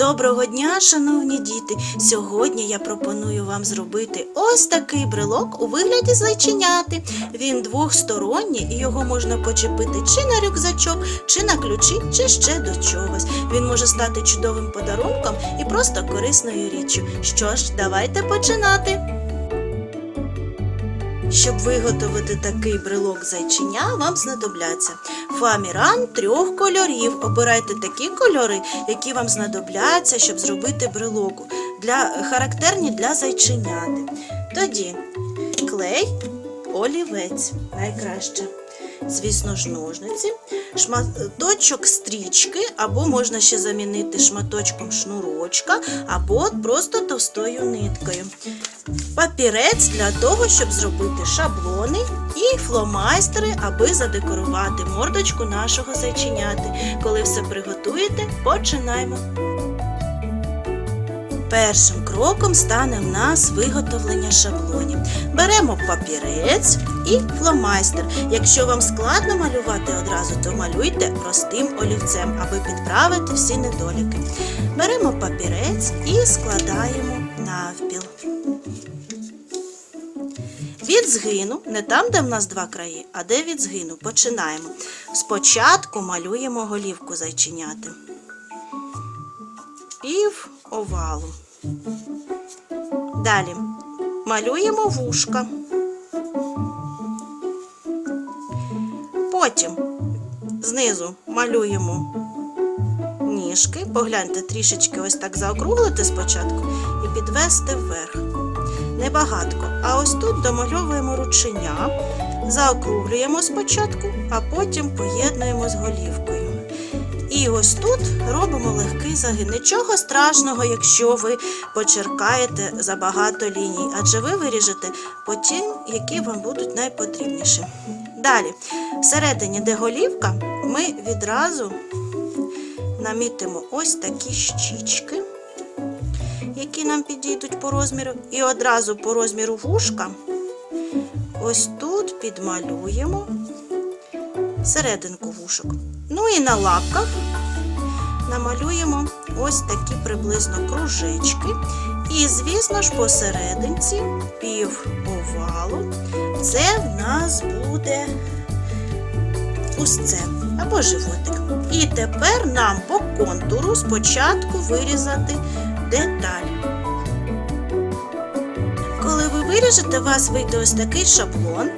Доброго дня, шановні діти! Сьогодні я пропоную вам зробити ось такий брелок у вигляді зайченяти. Він двохсторонній і його можна почепити чи на рюкзачок, чи на ключі, чи ще до чогось. Він може стати чудовим подарунком і просто корисною річчю. Що ж, давайте починати. Щоб виготовити такий брелок зайчиня, вам знадобляться фаміран трьох кольорів. Обирайте такі кольори, які вам знадобляться, щоб зробити брелоку, для, характерні для зайченяти. Тоді клей, олівець найкраще. Звісно ж, ножниці, шматочок стрічки, або можна ще замінити шматочком шнурочка, або просто товстою ниткою. Папірець для того, щоб зробити шаблони і фломайстери, аби задекорувати мордочку нашого зайченяти. Коли все приготуєте, починаємо. Першим кроком стане в нас виготовлення шаблонів. Беремо папірець і фломайстер. Якщо вам складно малювати одразу, то малюйте простим олівцем, аби підправити всі недоліки. Беремо папірець і складаємо навпіл. Від згину, не там, де в нас два краї, а де від згину. Починаємо. Спочатку малюємо голівку зайченяти. Пів овалу. Далі малюємо вушка. Потім знизу малюємо ніжки. Погляньте, трішечки ось так заокруглити спочатку і підвести вверх. Небагатко. А ось тут домальовуємо рученя, заокруглюємо спочатку, а потім поєднуємо з голівкою. І ось тут робимо легкий загин. Нічого страшного, якщо ви почеркаєте забагато ліній, адже ви виріжете по тим, які вам будуть найпотрібніші. Далі, всередині, де голівка, ми відразу намітимо ось такі щічки, які нам підійдуть по розміру. І одразу по розміру вушка ось тут підмалюємо серединку вушок. Ну і на лапках намалюємо ось такі приблизно кружечки. І, звісно ж, посерединці пів овалу. Це в нас буде усце або животик. І тепер нам по контуру спочатку вирізати деталь. Коли ви виріжете, у вас вийде ось такий шаблон.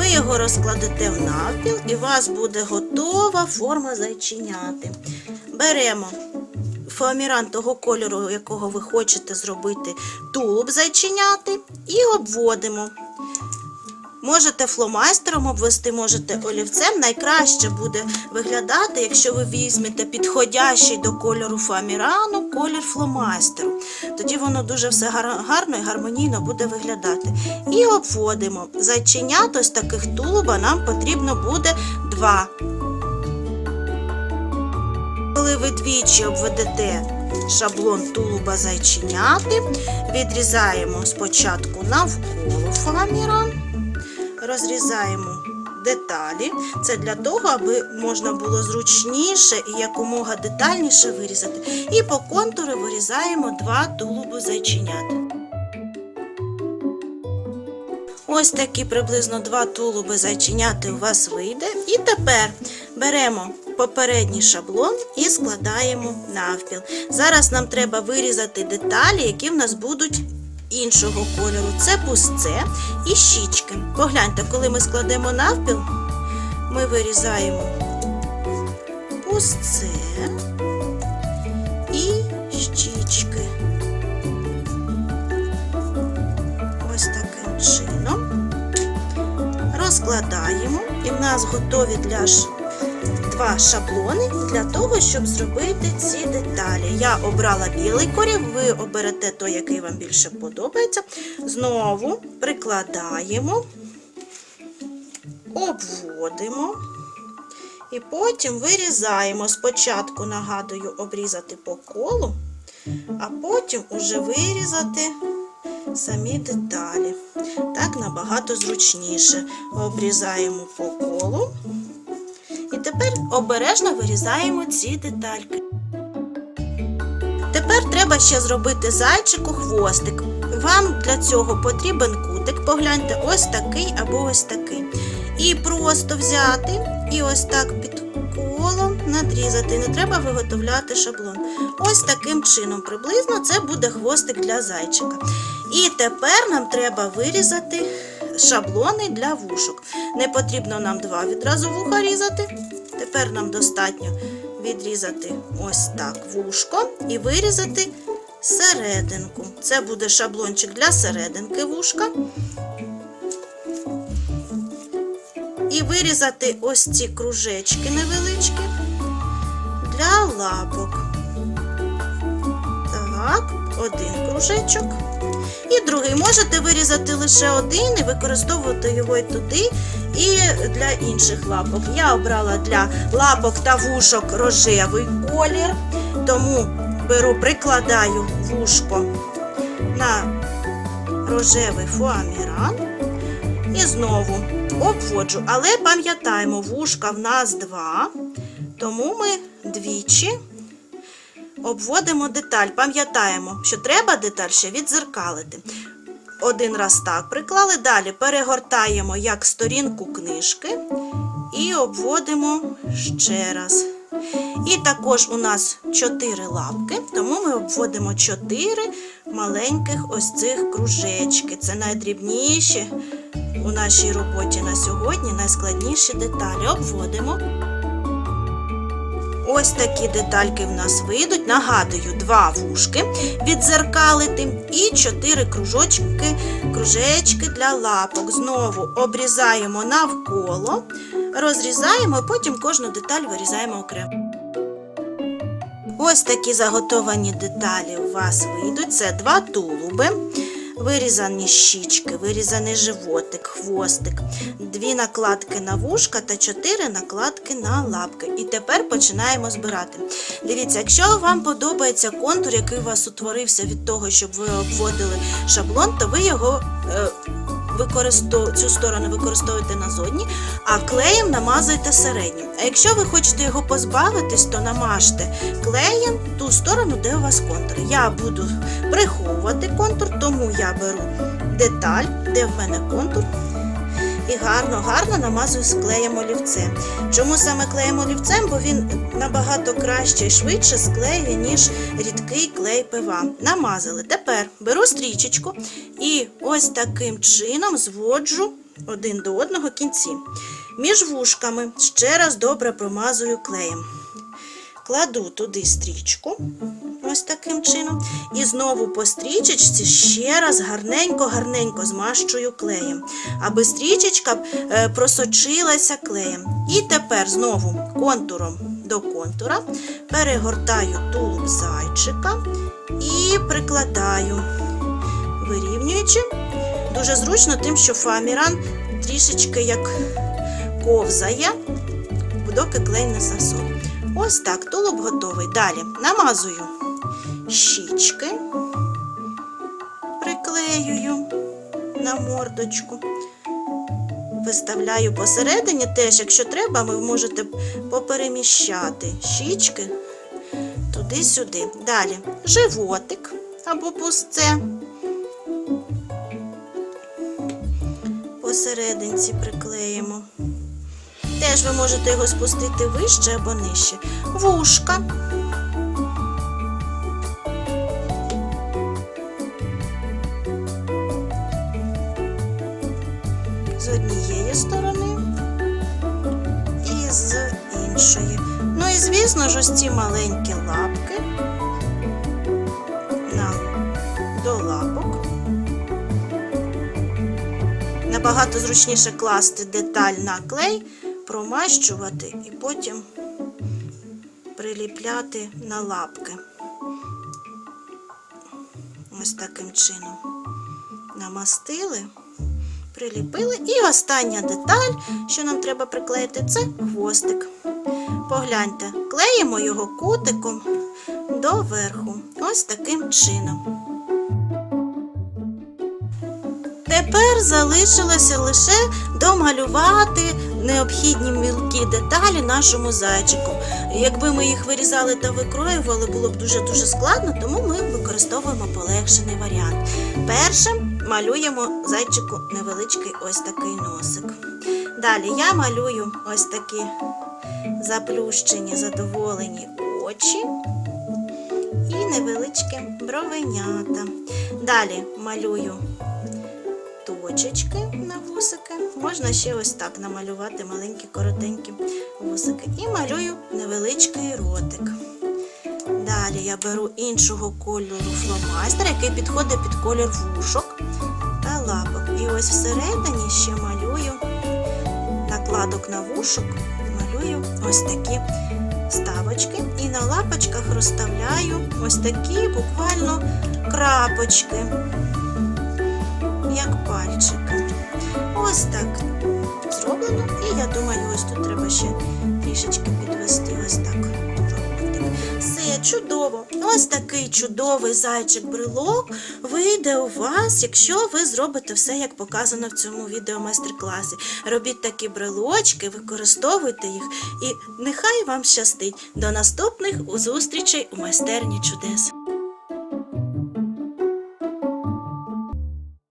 Ви його розкладете в навпіл і у вас буде готова форма зайчиняти. Беремо фоаміран того кольору, якого ви хочете зробити тулуб зайчиняти, і обводимо. Можете фломайстером обвести, можете олівцем. Найкраще буде виглядати, якщо ви візьмете підходящий до кольору фоамірану колір фломайстеру. Тоді воно дуже все гарно і гармонійно буде виглядати. І обводимо. Зайченят ось таких тулуба нам потрібно буде два. Коли ви двічі обведете шаблон тулуба зайченяти, відрізаємо спочатку навколо фоаміран розрізаємо деталі. Це для того, аби можна було зручніше і якомога детальніше вирізати. І по контуру вирізаємо два тулуби зайченят. Ось такі приблизно два тулуби зайченяти у вас вийде. І тепер беремо попередній шаблон і складаємо навпіл. Зараз нам треба вирізати деталі, які в нас будуть іншого кольору. Це пустце і щічки. Погляньте, коли ми складемо навпіл, ми вирізаємо пустце і щічки. Ось таким чином. Розкладаємо, і в нас готові для два шаблони для того, щоб зробити ці деталі. Я обрала білий колір, ви оберете той, який вам більше подобається. Знову прикладаємо, обводимо. І потім вирізаємо. Спочатку, нагадую, обрізати по колу, а потім уже вирізати самі деталі. Так набагато зручніше. Обрізаємо по колу тепер обережно вирізаємо ці детальки. Тепер треба ще зробити зайчику хвостик. Вам для цього потрібен кутик, погляньте, ось такий або ось такий. І просто взяти і ось так під колом надрізати. Не треба виготовляти шаблон. Ось таким чином приблизно це буде хвостик для зайчика. І тепер нам треба вирізати шаблони для вушок. Не потрібно нам два відразу вуха різати. Тепер нам достатньо відрізати ось так вушко і вирізати серединку. Це буде шаблончик для серединки вушка. І вирізати ось ці кружечки невеличкі для лапок. Так, один кружечок. І другий можете вирізати лише один і використовувати його і туди, і для інших лапок. Я обрала для лапок та вушок рожевий колір, тому беру, прикладаю вушко на рожевий фуаміран і знову обводжу. Але пам'ятаємо, вушка в нас два, тому ми двічі обводимо деталь. Пам'ятаємо, що треба деталь ще відзеркалити. Один раз так приклали, далі перегортаємо як сторінку книжки і обводимо ще раз. І також у нас чотири лапки, тому ми обводимо чотири маленьких ось цих кружечки. Це найдрібніші у нашій роботі на сьогодні, найскладніші деталі. Обводимо. Ось такі детальки в нас вийдуть. Нагадую, два вушки відзеркалити і чотири кружочки, кружечки для лапок. Знову обрізаємо навколо, розрізаємо потім кожну деталь вирізаємо окремо. Ось такі заготовані деталі у вас вийдуть. Це два тулуби, вирізані щічки, вирізаний животик, хвостик, дві накладки на вушка та чотири накладки на лапки. І тепер починаємо збирати. Дивіться, якщо вам подобається контур, який у вас утворився від того, щоб ви обводили шаблон, то ви його. Е, використов... цю сторону використовуєте на зодні, а клеєм намазуєте середню. А якщо ви хочете його позбавитись, то намажте клеєм ту сторону, де у вас контур. Я буду приховувати контур, тому я беру деталь, де в мене контур. І гарно-гарно намазую з клеєм олівцем. Чому саме клеєм олівцем? Бо він набагато краще і швидше склеює, ніж рідкий клей пива. Намазали. Тепер беру стрічечку і ось таким чином зводжу один до одного кінці. Між вушками ще раз добре промазую клеєм. Кладу туди стрічку, ось таким чином. І знову по стрічечці ще раз гарненько-гарненько змащую клеєм, аби стрічечка е, просочилася клеєм. І тепер знову контуром до контура перегортаю тулуб зайчика і прикладаю, вирівнюючи. Дуже зручно, тим, що фоаміран трішечки як ковзає, доки клей не засох. Ось так, тулуб готовий. Далі намазую щічки, приклеюю на мордочку. Виставляю посередині теж, якщо треба, ви можете попереміщати щічки туди-сюди. Далі животик або пусце. Посерединці приклеїмо. Теж ви можете його спустити вище або нижче. Вушка. З однієї сторони і з іншої. Ну і, звісно ж, ось ці маленькі лапки нам до лапок. Набагато зручніше класти деталь на клей промащувати і потім приліпляти на лапки. Ось таким чином. Намастили, приліпили. І остання деталь, що нам треба приклеїти, це хвостик. Погляньте, клеїмо його кутиком до верху. Ось таким чином. Тепер залишилося лише домалювати необхідні мілкі деталі нашому зайчику. Якби ми їх вирізали та викроювали, було б дуже-дуже складно, тому ми використовуємо полегшений варіант. Першим малюємо зайчику невеличкий ось такий носик. Далі я малюю ось такі заплющені, задоволені очі і невеличкі бровенята. Далі малюю точечки на вусики. Можна ще ось так намалювати маленькі коротенькі вусики. І малюю невеличкий ротик. Далі я беру іншого кольору фломастер, який підходить під колір вушок та лапок. І ось всередині ще малюю накладок на вушок, малюю ось такі ставочки. І на лапочках розставляю ось такі буквально крапочки як пальчики. Ось так зроблено. І я думаю, ось тут треба ще трішечки підвести. Ось так. Все чудово. Ось такий чудовий зайчик-брелок вийде у вас, якщо ви зробите все, як показано в цьому відео майстер-класі. Робіть такі брелочки, використовуйте їх, і нехай вам щастить. До наступних зустрічей у майстерні чудес.